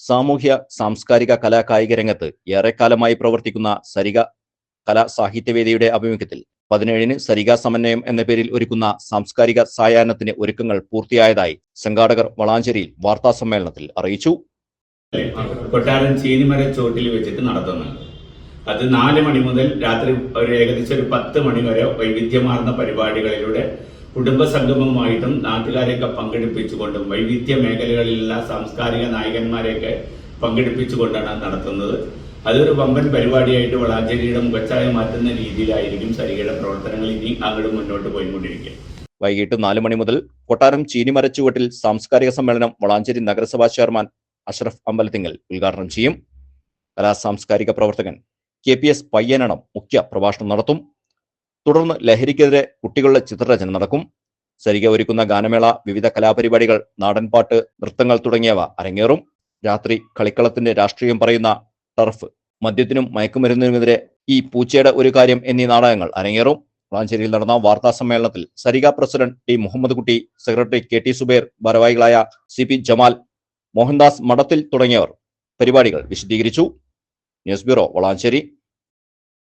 സാമൂഹ്യ സാംസ്കാരിക കലാ കായിക രംഗത്ത് ഏറെക്കാലമായി പ്രവർത്തിക്കുന്ന സരിക കലാ സാഹിത്യവേദിയുടെ ആഭിമുഖ്യത്തിൽ പതിനേഴിന് സരിക സമന്വയം എന്ന പേരിൽ ഒരുക്കുന്ന സാംസ്കാരിക സായാഹ്നത്തിന് ഒരുക്കങ്ങൾ പൂർത്തിയായതായി സംഘാടകർ വളാഞ്ചേരിയിൽ വാർത്താ സമ്മേളനത്തിൽ അറിയിച്ചു. കൊട്ടാരൻ ചീനിമര ചോട്ടിൽ വെച്ചിട്ട് നടത്തുന്നത് അത് നാല് മണി മുതൽ രാത്രി ഒരു ഏകദേശം ഒരു പത്ത് മണി വരെ വൈവിധ്യമാർന്ന പരിപാടികളിലൂടെ കുടുംബ സംഗമമായിട്ടും നാട്ടുകാരെയൊക്കെ പങ്കെടുപ്പിച്ചുകൊണ്ടും വൈവിധ്യ മേഖലകളിലുള്ള സാംസ്കാരിക നായകന്മാരെയൊക്കെ പങ്കെടുപ്പിച്ചുകൊണ്ടാണ് നടത്തുന്നത്. അതൊരു വമ്പൻ പരിപാടിയായിട്ട് വളാഞ്ചേരിയുടെ മുഖച്ഛായ മാറ്റുന്ന രീതിയിലായിരിക്കും സരികയുടെ പ്രവർത്തനങ്ങൾ ഇനി അങ്ങോട്ട് മുന്നോട്ട് പോയിക്കൊണ്ടിരിക്കുക. വൈകിട്ട് നാല് മണി മുതൽ കൊട്ടാരം ചീനിമരച്ചുവട്ടിൽ സാംസ്കാരിക സമ്മേളനം വളാഞ്ചേരി നഗരസഭാ ചെയർമാൻ അഷ്റഫ് അമ്പലത്തിങ്ങൽ ഉദ്ഘാടനം ചെയ്യും. കലാ സാംസ്കാരിക പ്രവർത്തകൻ കെ പി എസ് പയ്യനണം മുഖ്യ പ്രഭാഷണം നടത്തും. തുടർന്ന് ലഹരിക്കെതിരെ കുട്ടികളുടെ ചിത്രരചന നടക്കും. സരിക ഒരുക്കുന്ന ഗാനമേള വിവിധ കലാപരിപാടികൾ നാടൻപാട്ട് നൃത്തങ്ങൾ തുടങ്ങിയവ അരങ്ങേറും. രാത്രി കളിക്കളത്തിന്റെ രാഷ്ട്രീയം പറയുന്ന ടർഫ് മദ്യത്തിനും മയക്കുമരുന്നിനുമെതിരെ ഈ പൂച്ചയുടെ ഒരു കാര്യം എന്നീ നാടകങ്ങൾ അരങ്ങേറും. വളാഞ്ചേരിയിൽ നടന്ന വാർത്താ സമ്മേളനത്തിൽ സരിക പ്രസിഡന്റ് ടി. മുഹമ്മദ് കുട്ടി സെക്രട്ടറി കെ. ടി. സുബൈർ ഭാരവാഹികളായ സി. പി. ജമാൽ മോഹൻദാസ് മഠത്തിൽ തുടങ്ങിയവർ പരിപാടികൾ വിശദീകരിച്ചു. News bureau Valanchery.